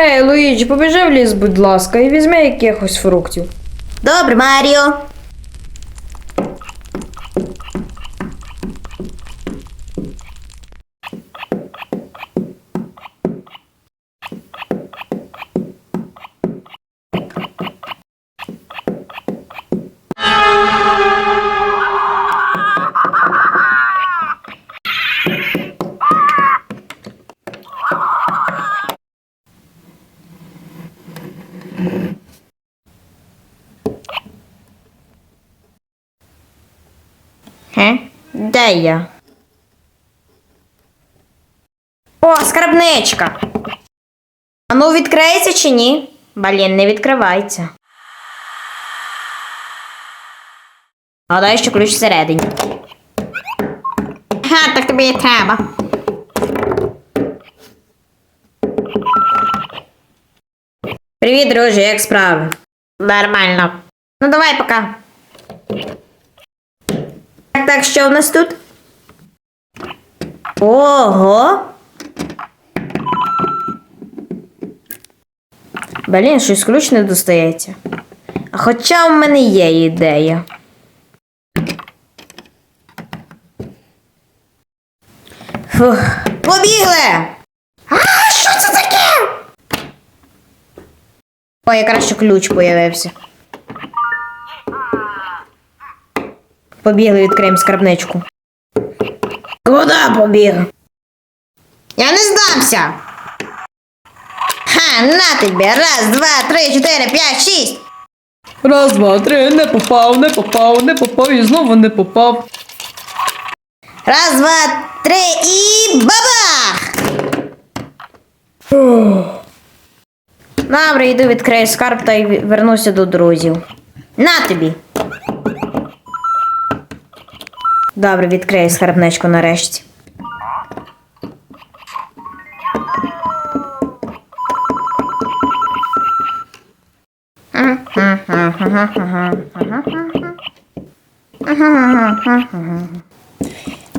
Гей, Луїджі, побіжи в ліс, будь ласка, і візьми якихось фруктів. Добре, Маріо. Ге? Де я? О, скарбничка. А ну відкриється чи ні? Блін, не відкривається. Гадаю, що ключ всередині. Ага, так тобі і треба. Привіт, друже, як справи? Нормально. Ну давай пока. Так, що у нас тут? Ого. Блін, щось ключ не достається. А хоча в мене є ідея. Фух. Побігли! А, що це таке? Ой, якраз що ключ появився. Побігли, відкриємо скарбничку. Куди побіг? Я не здамся. Ха, на тобі. Раз, два, три, чотири, п'ять, шість. Раз, два, три, не попав, не попав, не попав і знову не попав. Раз, два, три і бабах! Добре, йду відкрию скарб та й вернуся до друзів. На тобі. Добре, відкрию скарбничку нарешті.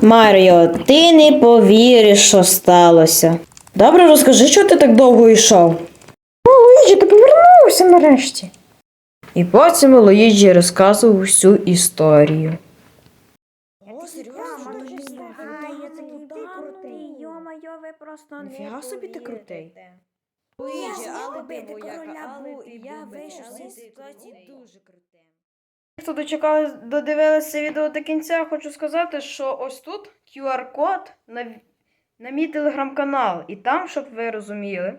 Маріо, ти не повіриш, що сталося. Добре, розкажи, що ти так довго йшов. О, Луїджі, ти повернувся нарешті. І потім Луїджі розказував всю історію. Йо-моє, ви просто Ніфіга собі ти крутий. Луїджі, але ти короля був, і я вийшов з цієї ситуації дуже крутим. Хто дочекали, додивилися відео до кінця, хочу сказати, що ось тут QR-код на, на мій телеграм-канал. І там, щоб ви розуміли,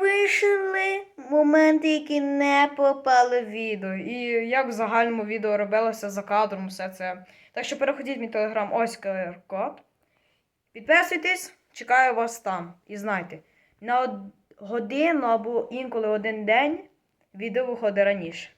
вийшли моменти, які не попали в відео. І як в загальному відео робилося за кадром, все це. Так що переходіть в мій телеграм, ось QR-код. Підписуйтесь, чекаю вас там. І знайте, на од- годину або інколи один день відео виходить раніше.